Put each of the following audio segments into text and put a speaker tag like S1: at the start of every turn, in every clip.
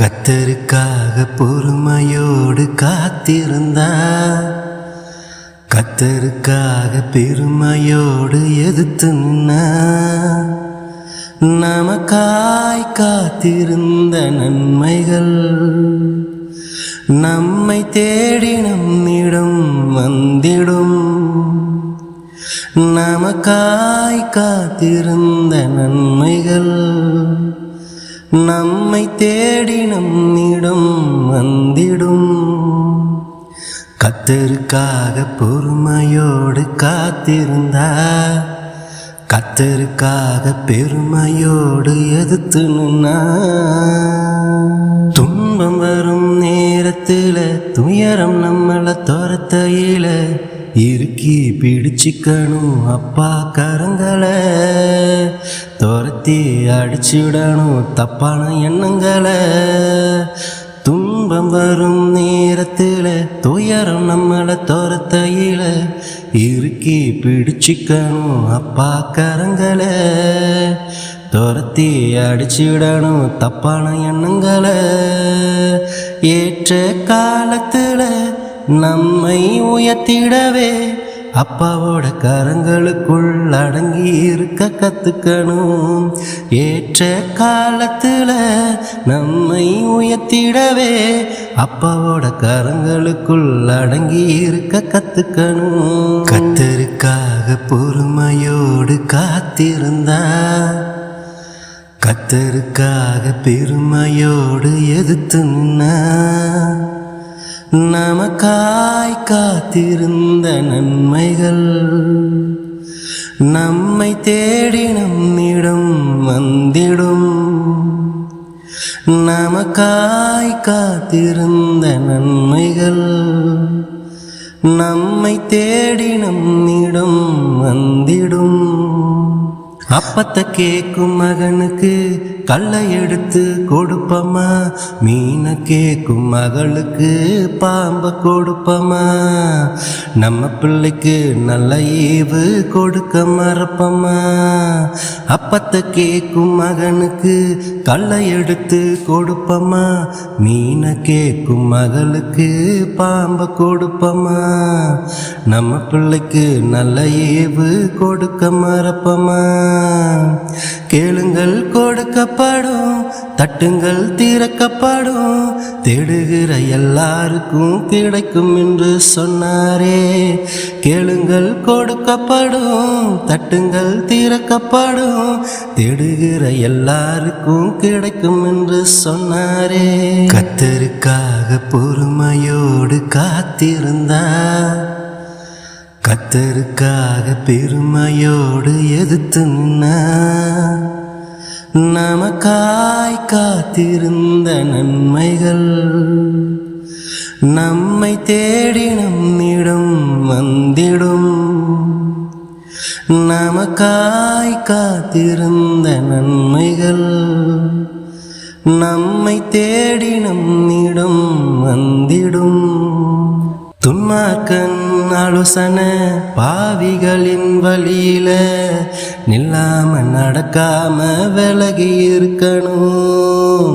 S1: கத்தருக்காக பொறுமையோடு காத்திருந்தா கத்தருக்காக பெருமையோடு எதிர்த்து நின்னா நமக்காய் காத்திருந்த நன்மைகள் நம்மை தேடி நம்மிடம் வந்திடும். நமக்காய் காத்திருந்த நன்மைகள் நம்மை தேடி நம்மிடம் வந்திடும். கத்தருக்காக பொறுமையோடு காத்திருந்தா கத்தருக்காக பெருமையோடு எதிர்த்து நின்னா துன்பம் வரும் நேரத்தில் துயரம் நம்மளை துரத்தையில இறுக்கி பிடிச்சிக்கணும் அப்பா கரங்களை. துரத்தி அடிச்சுடணும் தப்பான எண்ணங்களை. துன்பம் வரும் நேரத்தில் துயரம் நம்மளை துரத்தையில. இறுக்கி பிடிச்சிக்கணும் அப்பா கரங்களை. துரத்தி அடிச்சுடணும் தப்பான எண்ணங்களை. ஏற்ற காலத்தில் நம்மை உயர்த்திடவே அப்பாவோட கரங்களுக்குள் அடங்கி இருக்க கத்துக்கணும். ஏற்ற காலத்துல நம்மை உயர்த்திடவே அப்பாவோட கரங்களுக்குள் அடங்கி இருக்க கத்துக்கணும். கத்தருக்காக பொறுமையோடு காத்திருந்தா கத்தருக்காக பெருமையோடு எதிர்த்து நின்னா. நமக்காய் காத்திருந்த நன்மைகள் நம்மை தேடி நம்மிடம் வந்திடும். நமக்காய் காத்திருந்த நன்மைகள் நம்மை தேடி நம்மிடம் வந்திடும். அப்பத்தை கேட்கும் மகனுக்கு கல்லை எடுத்து கொடுப்பமா மீனை கேக்கும் மகளுக்கு பாம்பை கொடுப்பமா நம்ம பிள்ளைக்கு நல்ல ஏவு கொடுக்க மறப்பமா அப்பத்தை கேக்கும் மகனுக்கு கல்லை எடுத்து கொடுப்பமா மீனை கேக்கும் மகளுக்கு பாம்பை கொடுப்பமா நம்ம பிள்ளைக்கு நல்ல ஏவு கொடுக்க மறப்பமா கேளுங்கள் கொடுக்க திறக்கப்படும் தட்டுங்கள் திறக்கப்படும் தேடுகிற எல்லாருக்கும் கிடைக்கும் என்று சொன்னாரே. கேளுங்கள் கொடுக்கப்படும் தட்டுங்கள் திறக்கப்படும் தேடுகிற எல்லாருக்கும் கிடைக்கும் என்று சொன்னாரே. கத்தருக்காக பொறுமையோடு காத்திருந்தா கத்தருக்காக பெருமையோடு எதிர்த்து நின்னா. நமக்காய் காத்திருந்த நன்மைகள் நம்மை தேடி நம்மிடம் வந்திடும். நமக்காய் காத்திருந்த நன்மைகள் நம்மை தேடி நம்மிடம் வந்திடும். துன்மார்க்கன் ஆலோசனை பாவிகளின் வழியில நில்லாம நடக்காம விலகி இருக்கணும்.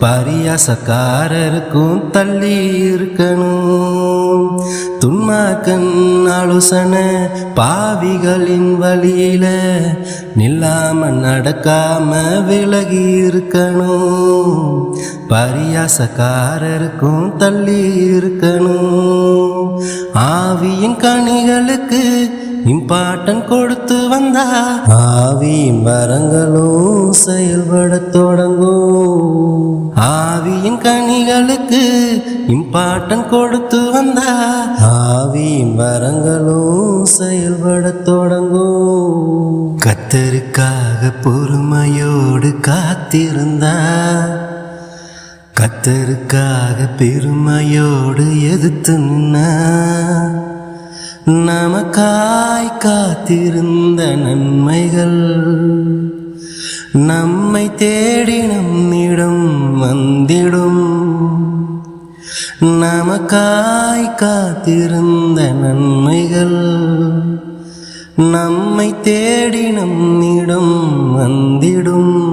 S1: பரியாசக்காரருக்கும் தள்ளி இருக்கணும். துன்மாக்கன் ஆலோசனை பாவிகளின் வழியில நில்லாம நடக்காம விலகி இருக்கணும். பரியாசக்காரருக்கும் தள்ளி இருக்கணும். ஆவியின் கனிகளுக்கு இம்பாட்டன் கொடுத்து வந்தா ஆவியின் வரங்களும் செயல்பட தொடங்கும். ஆவியின் கனிகளுக்கு இம்பாட்டன் கொடுத்து வந்தா. ஆவியின் வரங்களும் செயல்பட தொடங்கும். கத்தருக்காக பொறுமையோடு காத்திருந்தா. கத்தருக்காக பெருமையோடு எதிர்த்து நின்னா. நமக்காய் காத்திருந்த நன்மைகள். நம்மை தேடி நம்மிடம் வந்திடும். நமக்காய் காத்திருந்த நன்மைகள் நம்மை தேடி நம்மிடம் வந்திடும்.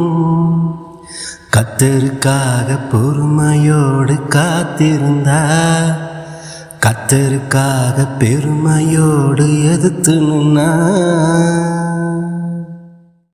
S1: கத்தருக்காக பொறுமையோடு காத்திருந்தா கத்தருக்காக பெருமையோடு எதிர்த்து நின்னா.